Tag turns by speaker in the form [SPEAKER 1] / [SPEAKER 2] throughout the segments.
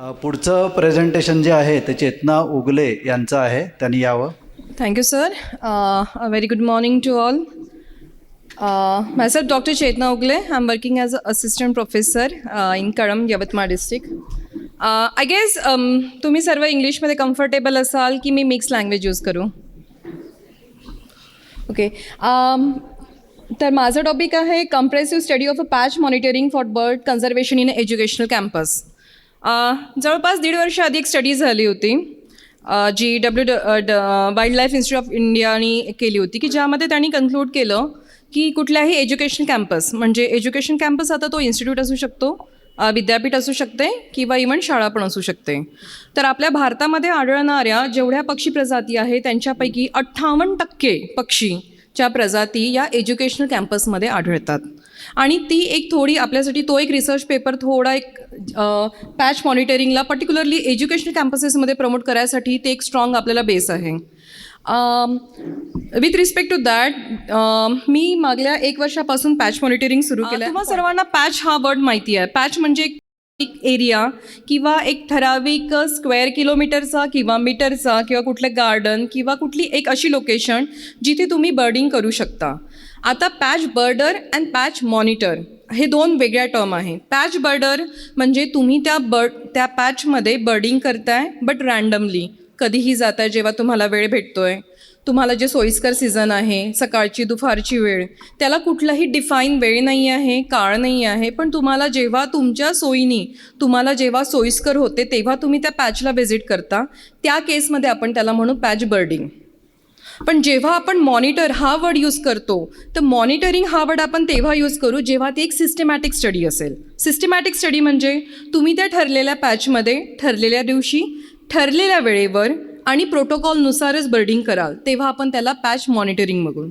[SPEAKER 1] पुढचं प्रेझेंटेशन जे आहे ते चेतना उगले यांचं आहे त्यांनी यावं
[SPEAKER 2] thank you sir a very good morning to all to all. Uh, myself, Dr. Chetna Ugle. I'm working as an assistant professor uh, in Karam, Yavatmal um, तुम्ही सर्व इंग्लिशमध्ये कम्फर्टेबल असाल की मी मिक्स लँग्वेज यूज करू okay um, तर माझा topic आहे compressive study of a patch monitoring for bird conservation in educational campus जवळपास दीड वर्ष आधी एक स्टडी झाली होती जी W the wildlife institute of इंडियानी केली होती की ज्यामध्ये त्यांनी कन्क्लूड केलं की कुठल्याही एज्युकेशन कॅम्पस म्हणजे एज्युकेशन कॅम्पस आता तो इन्स्टिट्यूट असू शकतो विद्यापीठ असू शकते किंवा इव्हन शाळा पण असू शकते. तर आपल्या भारतामध्ये आढळणाऱ्या जेवढ्या पक्षी प्रजाती आहे त्यांच्यापैकी अठ्ठावन्न टक्के पक्षी च्या प्रजाती या एज्युकेशनल कॅम्पसमध्ये आढळतात. आणि ती एक थोडी आपल्यासाठी तो एक रिसर्च पेपर थोडा एक पॅच मॉनिटरिंगला पर्टिक्युलरली एज्युकेशनल कॅम्पसेसमध्ये प्रमोट करायसाठी ते एक स्ट्रॉंग आपल्याला बेस आहे. विथ रिस्पेक्ट टू दॅट मी मागल्या एक वर्षापासून पॅच मॉनिटरिंग सुरू केलं आहे सर्वांना पॅच हा वर्ड माहिती आहे. पॅच म्हणजे एक एरिया किंवा एक ठराविक स्क्वेअर किलोमीटरचा किंवा मीटरचा किंवा कुठलं गार्डन किंवा कुठली एक अशी लोकेशन जिथे तुम्ही बर्डिंग करू शकता. आता patch birder and patch monitor हे दोन वेगळ्या टर्म आहे. पॅच बर्डर म्हणजे तुम्ही त्या बर्ड त्या पॅचमध्ये बर्डिंग करताय बट रँडमली कधीही जाताय जेव्हा तुम्हाला वेळ भेटतोय. तुम्हाला जे सोयीस्कर सीझन आहे सकाळची दुपारची वेळ त्याला कुठलाही डिफाईन वेळ नाही आहे काळ नाही आहे पण तुम्हाला जेव्हा तुमच्या सोयीनी तुम्हाला जेव्हा सोयीस्कर होते तेव्हा तुम्ही त्या पॅचला व्हिजिट करता. त्या केसमध्ये आपण त्याला म्हणू पॅच बर्डिंग पण जेव्हा आपण मॉनिटर हा वर्ड यूज करतो तर मॉनिटरिंग हा वर्ड आपण तेव्हा यूज करू जेव्हा ती एक सिस्टमॅटिक स्टडी असेल. सिस्टमॅटिक स्टडी म्हणजे तुम्ही त्या ठरलेल्या पॅचमध्ये ठरलेल्या दिवशी ठरलेल्या वेळेवर आणि प्रोटोकॉलनुसारच बर्डिंग कराल तेव्हा आपण त्याला पॅच मॉनिटरिंग बघू.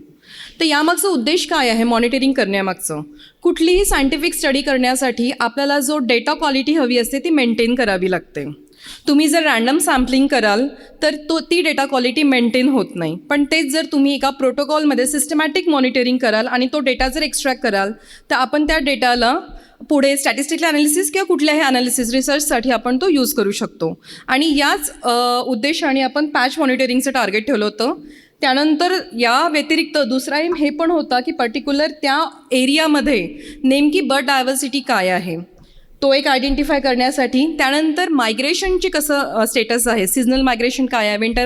[SPEAKER 2] तर यामागचा उद्देश काय आहे मॉनिटरिंग करण्यामागचं? कुठलीही सायंटिफिक स्टडी करण्यासाठी आपल्याला जो डेटा क्वालिटी हवी असते ती मेंटेन करावी लागते. तुम्ही जर रँडम सॅम्पलिंग कराल तर तो ती डेटा क्वालिटी मेंटेन होत नाही. पण तेच जर तुम्ही एका प्रोटोकॉलमध्ये सिस्टमॅटिक मॉनिटरिंग कराल आणि तो डेटा जर एक्स्ट्रॅक्ट कराल तर आपण त्या डेटाला पुढे स्टॅटिस्टिकल अनालिसिस किंवा कुठल्याही अनालिसिस रिसर्चसाठी आपण तो यूज करू शकतो. आणि याच उद्देशाने आपण पॅच मॉनिटरिंगचं टार्गेट ठेवलं होतं. त्यानंतर या व्यतिरिक्त दुसरा एम हे पण होता की पर्टिक्युलर त्या एरियामध्ये नेमकी बर्ड डायव्हर्सिटी काय आहे. तो एक आयडेंटिफाय करण्यासाठी. त्यानंतर मायग्रेशनची कसं स्टेटस आहे? सिजनल मायग्रेशन काय आहे? विंटर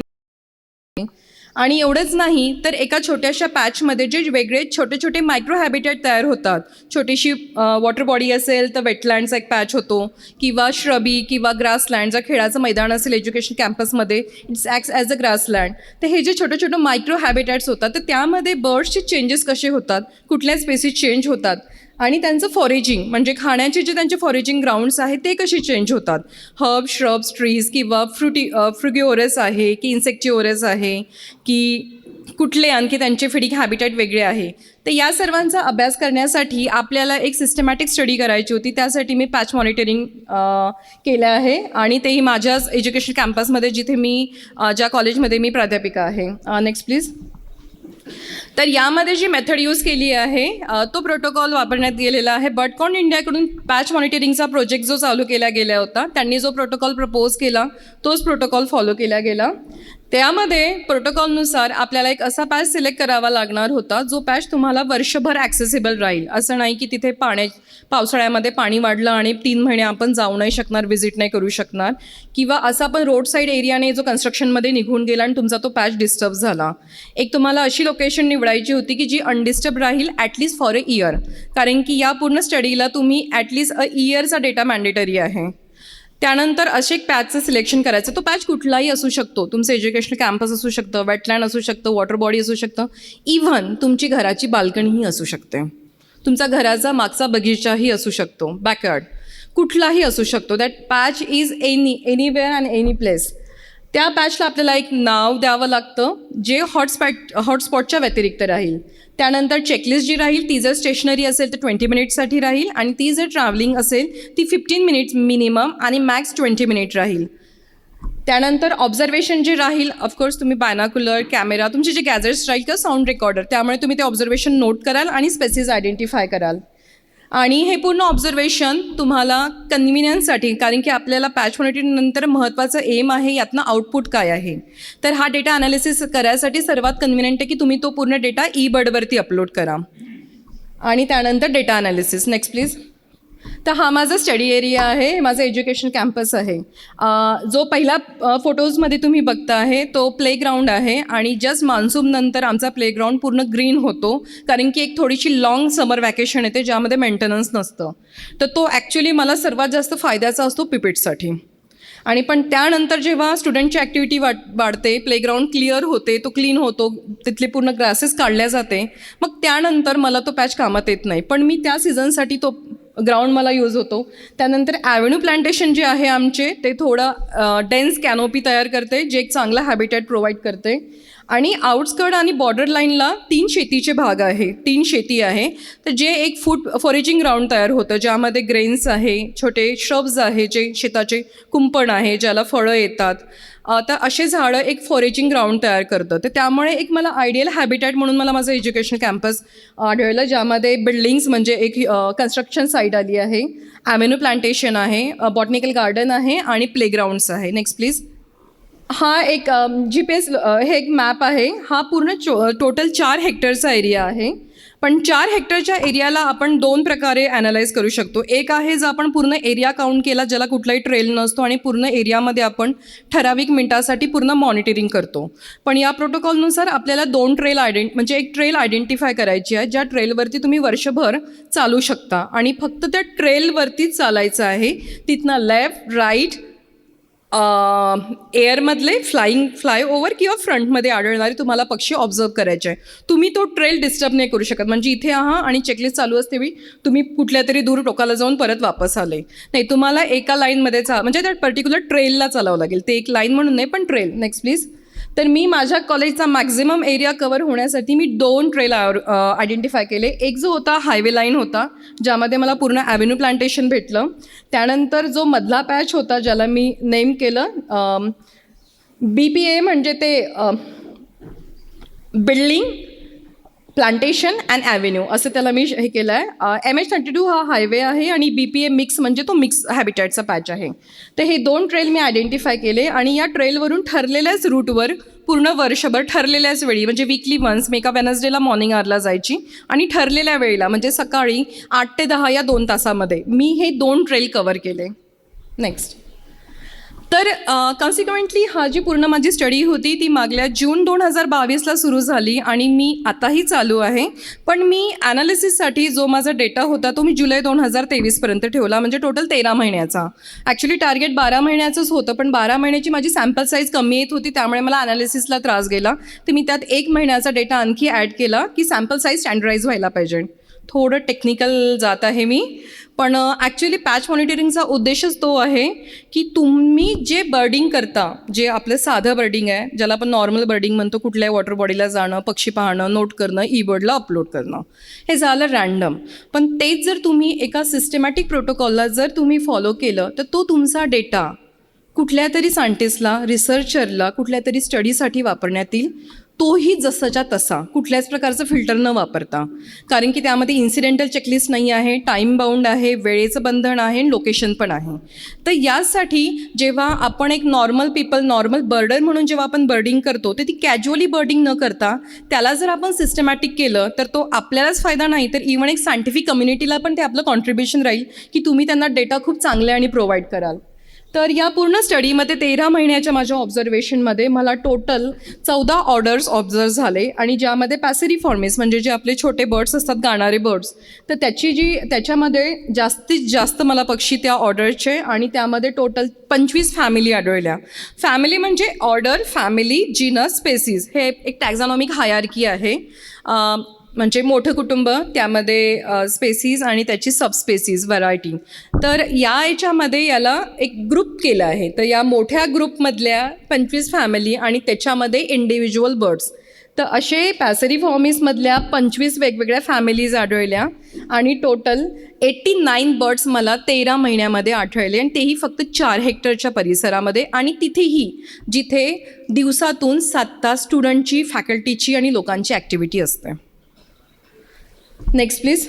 [SPEAKER 2] आणि एवढंच नाही तर एका छोट्याशा पॅचमध्ये जे वेगळे छोटे छोटे मायक्रो हॅबिटेट तयार होतात. छोटीशी वॉटर बॉडी असेल तर वेटलँडचा एक पॅच होतो किंवा श्रबी किंवा ग्रासलँड जर खेळाचं मैदान असेल एज्युकेशन कॅम्पसमध्ये it's acts as a grassland. तर हे जे छोटे छोटे मायक्रो हॅबिटॅट्स होतात तर त्यामध्ये बर्ड्सचे चेंजेस कसे होतात? कुठल्या स्पेसीस चेंज होतात? आणि त्यांचं फॉरेजिंग म्हणजे खाण्याचे जे त्यांचे फॉरेजिंग ग्राउंड्स आहेत ते कसे चेंज होतात? हर्ब श्रब्स ट्रीज किंवा फ्रुटी फ्रुगिओरस आहे की इन्सेक्टिओरस आहे की कुठले आणखी त्यांचे फिडिंग हॅबिटॅट वेगळे आहे? तर या सर्वांचा अभ्यास करण्यासाठी आपल्याला एक सिस्टमॅटिक स्टडी करायची होती. त्यासाठी मी पॅच मॉनिटरिंग केलं आहे आणि तेही माझ्याच एज्युकेशन कॅम्पसमध्ये जिथे मी ज्या कॉलेजमध्ये मी प्राध्यापिका आहे. नेक्स्ट प्लीज तर यामध्ये जी मेथड यूज केली आहे तो प्रोटोकॉल वापरण्यात गेलेला आहे. बटकॉन इंडियाकडून पॅच मॉनिटरिंगचा प्रोजेक्ट जो चालू केला गेला होता त्यांनी जो प्रोटोकॉल प्रपोज केला तोच प्रोटोकॉल फॉलो केला गेला. त्यामध्ये प्रोटोकॉलनुसार आपल्याला एक असा पॅच सिलेक्ट करावा लागणार होता जो पॅच तुम्हाला वर्षभर ॲक्सेसिबल राहील. असं नाही की तिथे पाण्या पावसाळ्यामध्ये पाणी वाढलं आणि तीन महिने आपण जाऊ नाही शकणार व्हिजिट नाही करू शकणार. किंवा असा पण रोड साईड एरियाने जो कन्स्ट्रक्शनमध्ये निघून गेला आणि तुमचा तो पॅच डिस्टर्ब झाला. एक तुम्हाला अशी लोकेशन निवडायची होती की जी अनडिस्टर्ब राहील at least for a year कारण की या पूर्ण स्टडीला तुम्ही ॲटलिस्ट अ इयरचा डेटा मॅन्डेटरी आहे. त्यानंतर असे एक पॅचचं सिलेक्शन करायचं. तो पॅच कुठलाही असू शकतो. तुमचं एज्युकेशनल कॅम्पस असू शकतं वेटलँड असू शकतं वॉटर बॉडी असू शकतं. इव्हन तुमची घराची बाल्कनीही असू शकते. तुमचा घराचा मागचा बगीचाही असू शकतो. बॅकयार्ड कुठलाही असू शकतो. That patch is any anywhere and any place त्या पॅचला आपल्याला एक नाव द्यावं लागतं जे हॉटस्पॉट हॉटस्पॉटच्या व्यतिरिक्त राहील. त्यानंतर चेकलिस्ट जी राहील ती जर स्टेशनरी असेल तर ट्वेंटी मिनिट्ससाठी राहील. आणि ती जर ट्रॅव्हलिंग असेल ती फिफ्टीन मिनिट्स मिनिमम आणि मॅक्स ट्वेंटी मिनिट राहील. त्यानंतर ऑब्झर्वेशन जे राहील ऑफकोर्स तुम्ही बायनाकुलर कॅमेरा तुमचे जे गॅजेट्स राहील किंवा साऊंड रेकॉर्डर त्यामुळे तुम्ही ते ऑब्झर्वेशन नोट कराल आणि स्पेसिस आयडेंटिफाय कराल. आणि हे पूर्ण ऑब्झर्वेशन तुम्हाला कन्व्हिनियन्ससाठी कारण की आपल्याला पॅच नंतर महत्त्वाचं एम आहे यातनं आउटपुट काय आहे. तर हा डेटा अनालिसिस करायसाठी सर्वात कन्व्हिनियंट आहे की तुम्ही तो पूर्ण डेटा ई बर्डवरती अपलोड करा. आणि त्यानंतर डेटा अनालिसिस नेक्स्ट प्लीज तर हा माझा स्टडी एरिया आहे माझा माझं एज्युकेशन कॅम्पस आहे जो पहिला फोटोजमध्ये तुम्ही बघता आहे तो प्लेग्राऊंड आहे आणि जस्ट मान्सूननंतर आमचा प्लेग्राऊंड पूर्ण ग्रीन होतो. कारण की एक थोडीशी लाँग समर वॅकेशन येते ज्यामध्ये मेंटेनन्स नसतं. तर तो ॲक्च्युली मला सर्वात जास्त फायद्याचा असतो पिपिटसाठी आणि पण त्यानंतर जेव्हा स्टुडंटची ॲक्टिव्हिटी वाट वाढते प्लेग्राऊंड क्लिअर होते तो क्लीन होतो तिथले पूर्ण ग्रासेस काढल्या जाते मग त्यानंतर मला तो पॅच कामात येत नाही. पण मी त्या सीझनसाठी तो ग्राउंड मला यूज होतो. त्यानंतर ॲव्हेन्यू प्लांटेशन जे आहे आमचे ते थोडं डेन्स कॅनोपी तयार करते जे एक चांगला हॅबिटेट प्रोव्हाइड करते. आणि आउटस्कर्ट आणि बॉर्डर लाईनला तीन शेतीचे भाग आहे तीन शेती आहे. तर जे एक फूड फॉरेजिंग ग्राउंड तयार होतं ज्यामध्ये ग्रेन्स आहे छोटे श्रब्स आहे जे शेताचे कुंपण आहे ज्याला फळं येतात. तर असे झाडं एक फॉरेजिंग ग्राउंड तयार करतं. तर त्यामुळे एक मला आयडियल हॅबिटॅट म्हणून मला माझं एज्युकेशन कॅम्पस आढळलं ज्यामध्ये बिल्डिंग्स म्हणजे एक कन्स्ट्रक्शन साईट आली आहे. ॲमेनो प्लांटेशन आहे बॉटनिकल गार्डन आहे आणि प्लेग्राऊंड्स आहे. नेक्स्ट प्लीज हा एक जी पी एस हे एक मॅप आहे. हा पूर्ण चो टोटल चार हेक्टरचा एरिया आहे. पण चार हेक्टरच्या एरियाला आपण दोन प्रकारे ॲनालाइज करू शकतो. एक आहे जर आपण पूर्ण एरिया काउंट केला ज्याला कुठलाही ट्रेल नसतो आणि पूर्ण एरियामध्ये आपण ठराविक मिनटासाठी पूर्ण मॉनिटरिंग करतो. पण या प्रोटोकॉलनुसार आपल्याला दोन ट्रेल आयडेंट म्हणजे एक ट्रेल आयडेंटिफाय करायची आहे ज्या ट्रेलवरती तुम्ही वर्षभर चालू शकता. आणि फक्त त्या ट्रेलवरतीच चालायचं आहे तिथनं लेफ्ट राईट एअरमधले फ्लाईंग फ्लायओव्हर किंवा फ्रंटमध्ये आढळणारे तुम्हाला पक्षी ऑब्झर्व करायचे आहे तुम्ही तो ट्रेल डिस्टर्ब नाही करू शकत. म्हणजे इथे आहात आणि चेकलिस्ट चालू असते मी तुम्ही कुठल्या तरी दूर टोकाला जाऊन परत वापस आले. नाही तुम्हाला एका लाईनमध्ये चा म्हणजे त्या पर्टिक्युलर ट्रेलला चालावं लागेल. ते एक लाईन म्हणून नाही पण ट्रेल नेक्स्ट प्लीज तर मी माझ्या कॉलेजचा मॅक्झिमम एरिया कवर होण्यासाठी मी दोन ट्रेल आयडेंटिफाय केले. एक जो होता हायवे लाईन होता ज्यामध्ये मला पूर्ण ॲव्हेन्यू प्लांटेशन भेटलं. त्यानंतर जो मधला पॅच होता ज्याला मी नेम केलं बी पी ए म्हणजे ते बिल्डिंग प्लांटेशन अँड ॲव्हेन्यू असं त्याला मी हे केलं आहे एम एच थर्टी टू हा हायवे आहे आणि बी पी ए मिक्स म्हणजे तो मिक्स हॅबिटॅटचा पॅच आहे. तर हे दोन ट्रेल मी आयडेंटिफाय केले आणि या ट्रेलवरून ठरलेल्याच रूटवर पूर्ण वर्षभर ठरलेल्याच वेळी म्हणजे वीकली वन्स मी एका वेनसडेला मॉर्निंग आवरला जायची आणि ठरलेल्या वेळेला म्हणजे सकाळी आठ ते दहा या दोन तासामध्ये मी हे दोन ट्रेल कवर केले. नेक्स्ट तर कॉन्सिक्वेंटली हा जी पूर्ण माझी स्टडी होती ती मागल्या जून दोन हजार बावीसला सुरू झाली आणि मी आताही चालू आहे. पण मी ॲनालिसिससाठी जो माझा डेटा होता तो मी जुलै दोन हजार तेवीसपर्यंत ठेवला म्हणजे टोटल तेरा महिन्याचा. ॲक्च्युली टार्गेट बारा महिन्याचंच होतं पण बारा महिन्याची माझी सॅम्पल साईज कमी येत होती त्यामुळे मला ॲनालिसिसला त्रास गेला. तर मी त्यात एक महिन्याचा डेटा आणखी ॲड केला की सॅम्पल साईज स्टँडर्डाईज व्हायला पाहिजे. थोडं टेक्निकल जात आहे मी. पण ॲक्च्युली पॅच मॉनिटरिंगचा उद्देशच तो आहे की तुम्ही जे बर्डिंग करता जे आपलं साधं बर्डिंग आहे ज्याला आपण नॉर्मल बर्डिंग म्हणतो कुठल्याही वॉटर बॉडीला जाणं पक्षी पाहणं नोट करणं ई बर्डला अपलोड करणं. हे झालं रँडम पण तेच जर तुम्ही एका सिस्टमॅटिक प्रोटोकॉलला जर तुम्ही फॉलो केलं तर तो तुमचा डेटा कुठल्या तरी सायंटिस्टला रिसर्चरला कुठल्या तरी स्टडीसाठी वापरण्यात येईल. तोही जसाच्या तसा. कुठल्याच प्रकारचं फिल्टर न वापरता. कारण की त्यामध्ये इन्सिडेंटल चेकलिस्ट नाही आहे टाईम बाउंड आहे वेळेचं बंधन आहे आणि लोकेशन पण आहे. तर यासाठी जेव्हा आपण एक नॉर्मल पीपल नॉर्मल बर्डर म्हणून जेव्हा आपण बर्डिंग करतो तर ती कॅज्युअली बर्डिंग न करता त्याला जर आपण सिस्टमॅटिक केलं तर तो आपल्यालाच फायदा नाही. तर इव्हन एक सायंटिफिक कम्युनिटीला पण ते आपलं कॉन्ट्रीब्युशन राहील की तुम्ही त्यांना डेटा खूप चांगले आणि प्रोव्हाइड कराल. तर या पूर्ण स्टडीमध्ये तेरा महिन्याच्या माझ्या ऑब्झर्वेशनमध्ये मला टोटल चौदा ऑर्डर्स ऑब्झर्व झाले आणि ज्यामध्ये पॅसेरी फॉर्मेस म्हणजे जे आपले छोटे बर्ड्स असतात गाणारे बर्ड्स तर त्याची जी त्याच्यामध्ये जास्तीत जास्त मला पक्षी त्या ऑर्डरचे आणि त्यामध्ये टोटल पंचवीस फॅमिली आढळल्या. फॅमिली म्हणजे ऑर्डर फॅमिली जिनस स्पेसीज हे एक टॅक्झॉनॉमिक हायारकी आहे. म्हणजे मोठं कुटुंब त्यामध्ये स्पेसीज आणि त्याची सबस्पेसीज व्हरायटी तर या याच्यामध्ये याला एक ग्रुप केला आहे. तर या मोठ्या ग्रुपमधल्या पंचवीस फॅमिली आणि त्याच्यामध्ये इंडिव्हिज्युअल बर्ड्स तर असे पॅसरी फॉर्मिसमधल्या पंचवीस वेगवेगळ्या फॅमिलीज आढळल्या आणि टोटल एट्टी नाईन बर्ड्स मला तेरा महिन्यामध्ये आढळले आणि तेही फक्त चार हेक्टरच्या परिसरामध्ये आणि तिथेही जिथे दिवसातून सात तास स्टुडंटची फॅकल्टीची आणि लोकांची ॲक्टिव्हिटी असते. नेक्स्ट प्लीज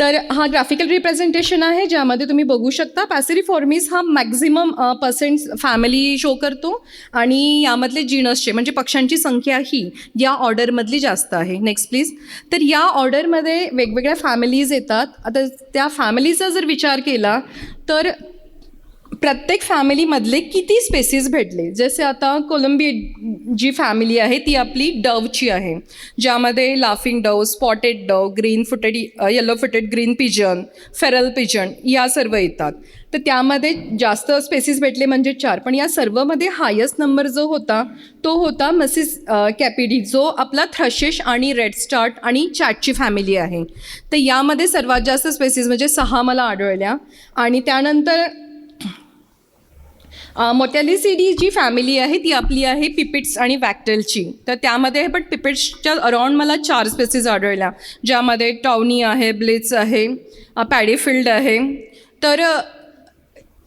[SPEAKER 2] तर हा ग्राफिकल रिप्रेझेंटेशन आहे ज्यामध्ये तुम्ही बघू शकता पॅसिरिफॉर्मिस हा मॅक्झिमम पर्सेंट फॅमिली शो करतो आणि यामधले जीनसचे म्हणजे पक्ष्यांची संख्या ही या ऑर्डरमधली जास्त आहे. नेक्स्ट प्लीज तर या ऑर्डरमध्ये वेगवेगळ्या फॅमिलीज येतात. आता त्या फॅमिलीचा जर विचार केला तर प्रत्येक फॅमिलीमधले किती स्पेसीस भेटले? जसे आता कोलंबी जी फॅमिली आहे ती आपली डवची आहे. ज्यामध्ये laughing dove spotted dove green footed yellow footed green pigeon feral pigeon या सर्व येतात. तर त्यामध्ये जास्त स्पेसीस भेटले म्हणजे चार. पण या सर्वमध्ये हायस्ट नंबर जो होता तो होता मसिस कॅपिडी जो आपला थ्रशेश आणि रेड स्टार्ट आणि चॅटची फॅमिली आहे. तर यामध्ये सर्वात जास्त स्पेसीस म्हणजे सहा मला आढळल्या. आणि त्यानंतर मोटॅलिसिडी जी फॅमिली आहे ती आपली आहे पिपिट्स आणि वॅक्टेलची. तर त्यामध्ये पण पिपिट्सच्या अराउंड मला चार स्पेसीज आढळल्या ज्यामध्ये टॉवनी आहे ब्लिट्स आहे पॅडीफिल्ड आहे. तर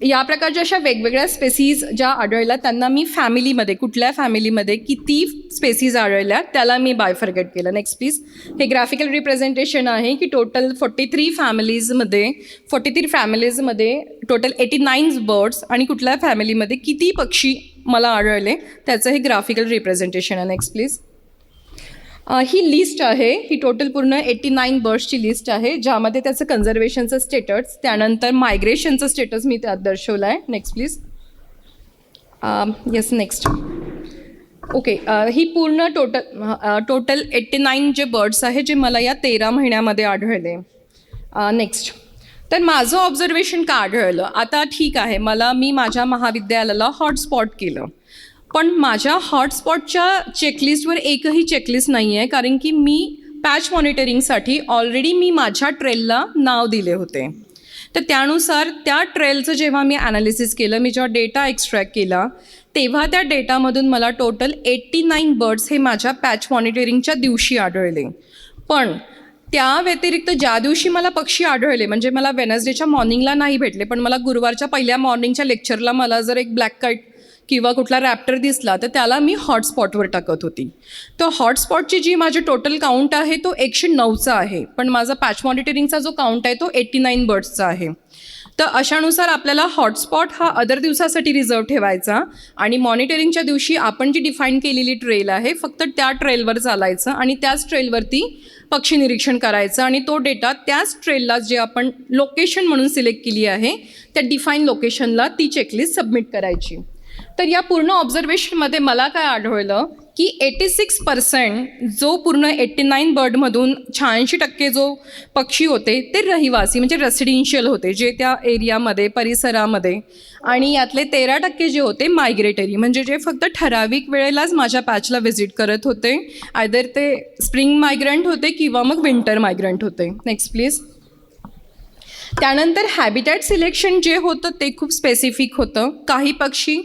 [SPEAKER 2] या प्रकारच्या अशा वेगवेगळ्या स्पेसीज ज्या आढळल्या त्यांना मी फॅमिलीमध्ये कुठल्या फॅमिलीमध्ये किती स्पेसीज आढळल्या त्याला मी बायफर्गेट केलं. नेक्स्ट प्लीज हे ग्राफिकल रिप्रेझेंटेशन आहे की टोटल फोर्टी थ्री फॅमिलीजमध्ये फोर्टी थ्री फॅमिलीजमध्ये टोटल एटी नाईन बर्ड्स आणि कुठल्या फॅमिलीमध्ये किती पक्षी मला आढळले त्याचं हे ग्राफिकल रिप्रेझेंटेशन आहे. नेक्स्ट प्लीज ही लिस्ट आहे. ही टोटल पूर्ण एट्टी नाईन बर्ड्सची लिस्ट आहे ज्यामध्ये त्याचं कन्झर्वेशनचं स्टेटस त्यानंतर मायग्रेशनचं स्टेटस मी त्यात दर्शवलं आहे next please yes next okay ही पूर्ण टोटल टोटल एट्टी नाईन जे बर्ड्स आहे जे मला या तेरा महिन्यामध्ये आढळले. नेक्स्ट तर माझं ऑब्झर्वेशन का आढळलं? आता ठीक आहे. मला मी माझ्या महाविद्यालयाला हॉटस्पॉट केलं. पण माझ्या हॉटस्पॉटच्या चेकलिस्टवर एकही चेकलिस्ट नाही आहे कारण की मी पॅच मॉनिटरिंगसाठी ऑलरेडी मी माझ्या ट्रेलला नाव दिले होते. तर त्यानुसार त्या ट्रेलचं जेव्हा मी ॲनालिसिस केलं मी जेव्हा डेटा एक्स्ट्रॅक्ट केला तेव्हा त्या डेटामधून मला टोटल एट्टी नाईन बर्ड्स हे माझ्या पॅच मॉनिटरिंगच्या दिवशी आढळले. पण त्या व्यतिरिक्त ज्या दिवशी मला पक्षी आढळले म्हणजे मला वेनसडेच्या मॉर्निंगला नाही भेटले पण मला गुरुवारच्या पहिल्या मॉर्निंगच्या लेक्चरला मला जर एक ब्लॅक कट किंवा कुठला रॅप्टर दिसला तर त्याला मी हॉटस्पॉटवर टाकत होती. तर हॉटस्पॉटची जी माझी टोटल काउंट आहे तो एकशे नऊचा आहे. पण माझा पॅच मॉनिटरिंगचा जो काउंट आहे तो एट्टी नाईन बर्ड्सचा आहे. तर अशानुसार आपल्याला हॉटस्पॉट हा अदर दिवसासाठी रिझर्व ठेवायचा आणि मॉनिटरिंगच्या दिवशी आपण जी डिफाईन केलेली ट्रेल आहे फक्त त्या ट्रेलवर चालायचं आणि त्याच ट्रेलवरती पक्षी निरीक्षण करायचं आणि तो डेटा त्याच ट्रेलला जे आपण लोकेशन म्हणून सिलेक्ट केली आहे त्या डिफाईन लोकेशनला ती चेकलिस्ट सबमिट करायची. तर या पूर्ण ऑब्झर्वेशनमध्ये मला काय आढळलं की एटी सिक्स पर्सेंट जो पूर्ण एट्टी नाईन बर्डमधून शहाऐंशी टक्के जो पक्षी होते ते रहिवासी म्हणजे रेसिडेन्शियल होते जे त्या एरियामध्ये परिसरामध्ये. आणि यातले तेरा टक्के जे होते मायग्रेटरी म्हणजे जे फक्त ठराविक वेळेलाच माझ्या पॅचला व्हिजिट करत होते. आयदर ते स्प्रिंग मायग्रंट होते किंवा मग विंटर मायग्रंट होते. नेक्स्ट प्लीज त्यानंतर हॅबिटॅट सिलेक्शन जे होतं ते खूप स्पेसिफिक होतं. काही पक्षी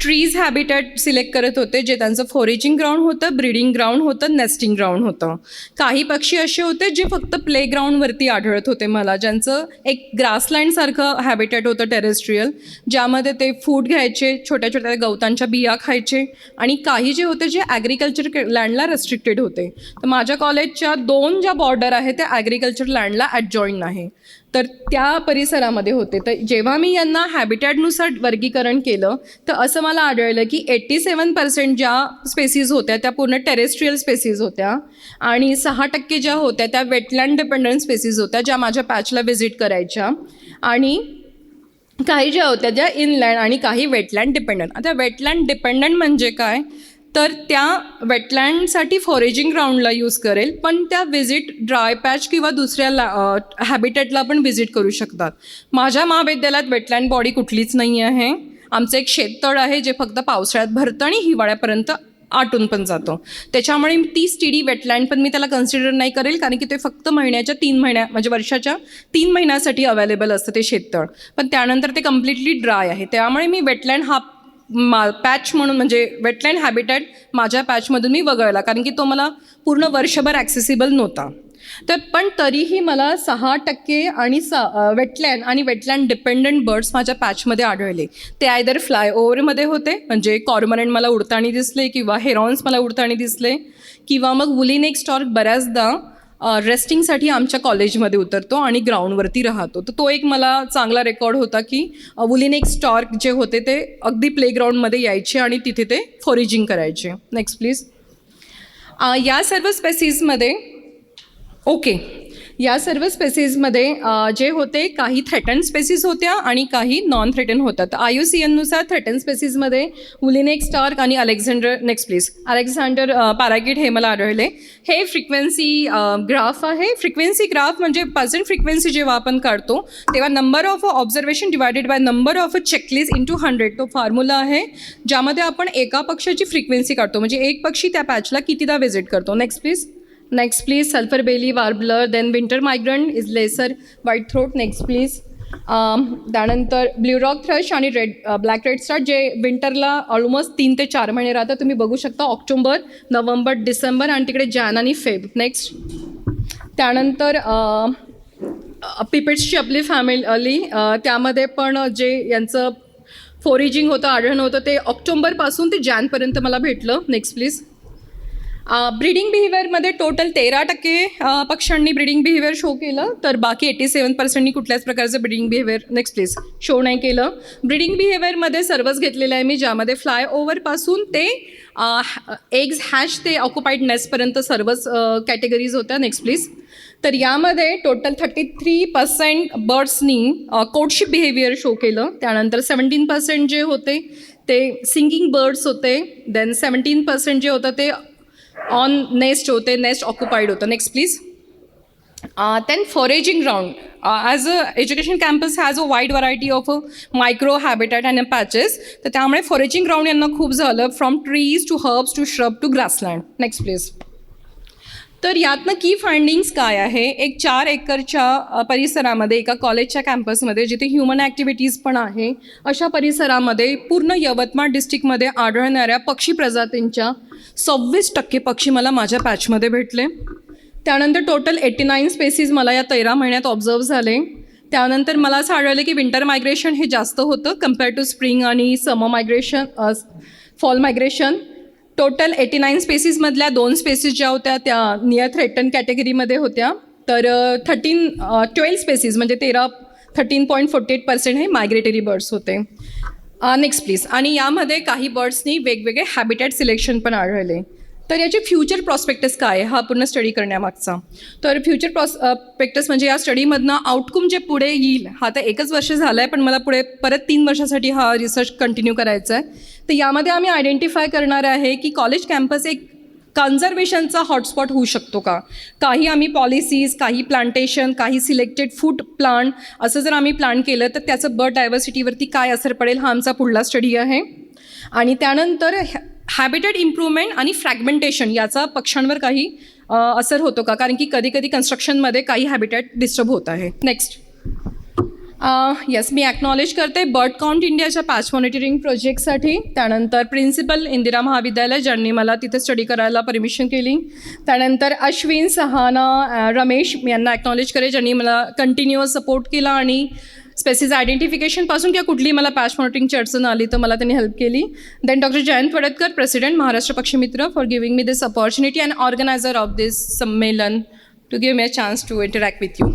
[SPEAKER 2] ट्रीज हॅबिटॅट सिलेक्ट करत होते जे त्यांचं फॉरेजिंग ग्राउंड होतं ब्रीडिंग ग्राउंड होतं नेस्टिंग ग्राउंड होतं. काही पक्षी असे होते जे फक्त प्ले ग्राउंडवरती आढळत होते मला ज्यांचं एक ग्रासलँडसारखं हॅबिटॅट होतं टेरेस्ट्रियल ज्यामध्ये ते फूड घ्यायचे छोट्या छोट्या गवतांच्या बिया खायचे आणि काही जे होते जे ॲग्रिकल्चर लँडला रेस्ट्रिक्टेड होते. तर माझ्या कॉलेजच्या दोन ज्या बॉर्डर आहेत त्या ॲग्रिकल्चर लँडला ॲडजॉईन आहे. तर त्या परिसरामध्ये होते. तर जेव्हा मी यांना हॅबिटॅटनुसार वर्गीकरण केलं तर असं मला आढळलं की एट्टी सेवन पर्सेंट ज्या स्पेसीज होत्या त्या पूर्ण टेरेस्ट्रियल स्पेसीज होत्या आणि सहा टक्के ज्या होत्या त्या वेटलँड डिपेंडंट स्पेसीज होत्या ज्या माझ्या पॅचला व्हिजिट करायच्या. आणि काही ज्या होत्या ज्या इनलँड आणि काही वेटलँड डिपेंडंट आता वेटलँड डिपेंडंट म्हणजे काय? तर त्या वेटलँडसाठी फॉरेजिंग ग्राउंडला यूज करेल पण त्या व्हिजिट ड्राय पॅच किंवा दुसऱ्या ला हॅबिटेटला पण व्हिजिट करू शकतात. माझ्या महाविद्यालयात वेटलँड बॉडी कुठलीच नाही आहे. आमचं एक शेततळ आहे जे फक्त पावसाळ्यात भरतं आणि हिवाळ्यापर्यंत आटून पण जातो. त्याच्यामुळे ती स्टीडी वेटलँड पण मी त्याला कन्सिडर नाही करेल कारण की ते फक्त महिन्याच्या तीन महिन्या म्हणजे वर्षाच्या तीन महिन्यासाठी अवेलेबल असतं ते शेततळ. पण त्यानंतर ते कम्प्लिटली ड्राय आहे. त्यामुळे मी वेटलँड हा मा पॅच म्हणून म्हणजे वेटलँड हॅबिटॅट माझ्या पॅचमधून मी वगळला कारण की तो मला पूर्ण वर्षभर ॲक्सेसिबल नव्हता. तर पण तरीही मला सहा टक्के आणि स वेटलँड आणि वेटलँड डिपेंडंट बर्ड्स माझ्या पॅचमध्ये आढळले. ते आयदर फ्लाय ओव्हरमध्ये होते म्हणजे कॉर्मरंट मला उडताना दिसले किंवा हेरॉन्स मला उडताना दिसले किंवा मग वुलिनेक स्टॉर्क बऱ्याचदा रेस्टिंगसाठी आमच्या कॉलेजमध्ये उतरतो आणि ग्राउंडवरती राहतो. तर तो एक मला चांगला रेकॉर्ड होता की वुलिनेक स्टॉर्क जे होते ते अगदी प्लेग्राऊंडमध्ये यायचे आणि तिथे ते फॉरेजिंग करायचे. नेक्स्ट प्लीज या सर्व स्पेसीजमध्ये ओके या सर्व स्पेसीजमध्ये जे होते काही थ्रेटन स्पेसीज होत्या आणि काही नॉन थ्रेटन होतात. आय यू सी एननुसार थ्रेटन स्पेसीजमध्ये उलिनेक स्टार्क आणि Alexander next please Alexander parakeet हे मला आढळले. हे फ्रिक्वेन्सी ग्राफ आहे. फ्रिक्वेन्सी ग्राफ म्हणजे पर्सेंट फ्रिक्वेन्सी जेव्हा आपण काढतो तेव्हा number of observation divided by number of a checklist into hundred तो फॉर्म्युला आहे ज्यामध्ये आपण एका पक्षाची फ्रिक्वेन्सी काढतो. म्हणजे एक पक्षी त्या पॅचला कितीदा व्हिजिट करतो. Next please next please sulphur belly warbler then winter migrant is lesser white throat next please त्यानंतर ब्ल्यू रॉक थ्रश आणि रेड ब्लॅक रेड स्टार जे विंटरला ऑलमोस्ट तीन ते चार महिने राहतात तुम्ही बघू शकता ऑक्टोबर नोव्हेंबर डिसेंबर आणि तिकडे जॅन आणि फेब. नेक्स्ट त्यानंतर uh, uh, पिपेट्सची आपली फॅमिली uh, त्यामध्ये पण जे यांचं फोरिजिंग होतं आढळणं होतं ते ऑक्टोबरपासून ते जॅनपर्यंत मला भेटलं. नेक्स्ट प्लीज ब्रीडिंग बिहेवियरमध्ये टोटल तेरा टक्के पक्ष्यांनी ब्रीडिंग बिहेवियर शो केलं तर बाकी एटी सेवन पर्सेंटनी कुठल्याच प्रकारचं breeding behaviour next please show नाही केलं. ब्रीडिंग बिहेवियरमध्ये सर्वच घेतलेलं आहे मी ज्यामध्ये फ्लाय ओव्हरपासून ते एग्ज हॅश ते ऑक्युपाईड नेसपर्यंत सर्वच कॅटेगरीज होत्या नेक्स्ट प्लीज तर यामध्ये टोटल थर्टी थ्री पर्सेंट बर्ड्सनी कोडशिप बिहेवियर शो केलं. त्यानंतर सेवन्टीन पर्सेंट जे होते ते सिंगिंग बर्ड्स होते. देन सेवन्टीन पर्सेंट जे होतं ते ऑन नेस्ट होते नेस्ट ऑक्युपाईड होतं. Next please then foraging ground as a education campus has a wide variety of micro habitat and patches तर त्यामुळे फॉरेजिंग ग्राउंड यांना खूप झालं from trees to herbs to shrub to grassland next please तर यातनं की findings काय आहे? एक चार एकरच्या परिसरामध्ये एका कॉलेजच्या कॅम्पसमध्ये जिथे ह्युमन ॲक्टिव्हिटीज पण आहे अशा परिसरामध्ये पूर्ण यवतमाळ डिस्ट्रिक्टमध्ये आढळणाऱ्या पक्षी प्रजातींच्या सव्वीस टक्के पक्षी मला माझ्या पॅचमध्ये भेटले. त्यानंतर टोटल एट्टी नाईन स्पेसीज मला या तेरा महिन्यात ऑब्झर्व झाले. त्यानंतर मला असं आढळलं की विंटर मायग्रेशन हे जास्त होतं कंपेअर टू स्प्रिंग आणि summer migration fall migration total eighty nine स्पेसीसमधल्या दोन स्पेसीस ज्या होत्या त्या नियर थ्रेटन कॅटेगरीमध्ये होत्या. तर थर्टीन ट्वेल्व स्पेसीस म्हणजे तेरा thirteen point forty eight percent हे मायग्रेटरी बर्ड्स होते. नेक्स्ट प्लीज आणि यामध्ये काही बर्ड्सनी वेगवेगळे हॅबिटॅट सिलेक्शन पण आढळले. तर याचे फ्युचर प्रॉस्पेक्टस काय आहे? हा पूर्ण स्टडी करण्यामागचा. तर फ्युचर प्रॉस्पेक्टस म्हणजे या स्टडीमधनं आउटकम जे पुढे येईल हा तर एकच वर्ष झालं आहे पण मला पुढे परत तीन वर्षासाठी हा रिसर्च कंटिन्यू करायचा आहे तर यामध्ये आम्ही आयडेंटिफाय करणार आहे की कॉलेज कॅम्पस एक कन्झर्वेशनचा हॉटस्पॉट होऊ शकतो का? काही आम्ही पॉलिसीज काही प्लांटेशन काही सिलेक्टेड फूड प्लांट असं जर आम्ही प्लान केलं तर त्याचं बर्ड डायव्हर्सिटीवरती काय असर पडेल हा आमचा पुढला स्टडी आहे. आणि त्यानंतर हॅबिटेट इम्प्रूव्हमेंट आणि फ्रॅगमेंटेशन याचा पक्ष्यांवर काही असर होतो का? कारण की कधी कधी कन्स्ट्रक्शनमध्ये काही हॅबिटेट डिस्टर्ब होत आहे. नेक्स्ट येस मी ॲक्नॉलेज करते बर्ड काउंट इंडियाच्या पॅच मॉनिटरिंग प्रोजेक्टसाठी त्यानंतर प्रिन्सिपल इंदिरा महाविद्यालय ज्यांनी मला तिथे स्टडी करायला परमिशन केली. त्यानंतर अश्विन सहाना रमेश यांना ॲक्नॉलेज करे ज्यांनी मला कंटिन्युअस सपोर्ट केला आणि स्पेसिस आयडेंटिफिकेशनपासून किंवा कुठली मला पॅच मॉनिटरिंगची अडचण आली तर मला त्यांनी हेल्प केली. Then doctor Jayant Wadatkar president Maharashtra Pakshimitra for giving me this opportunity and organiser of this sammelan to give me a chance to interact with you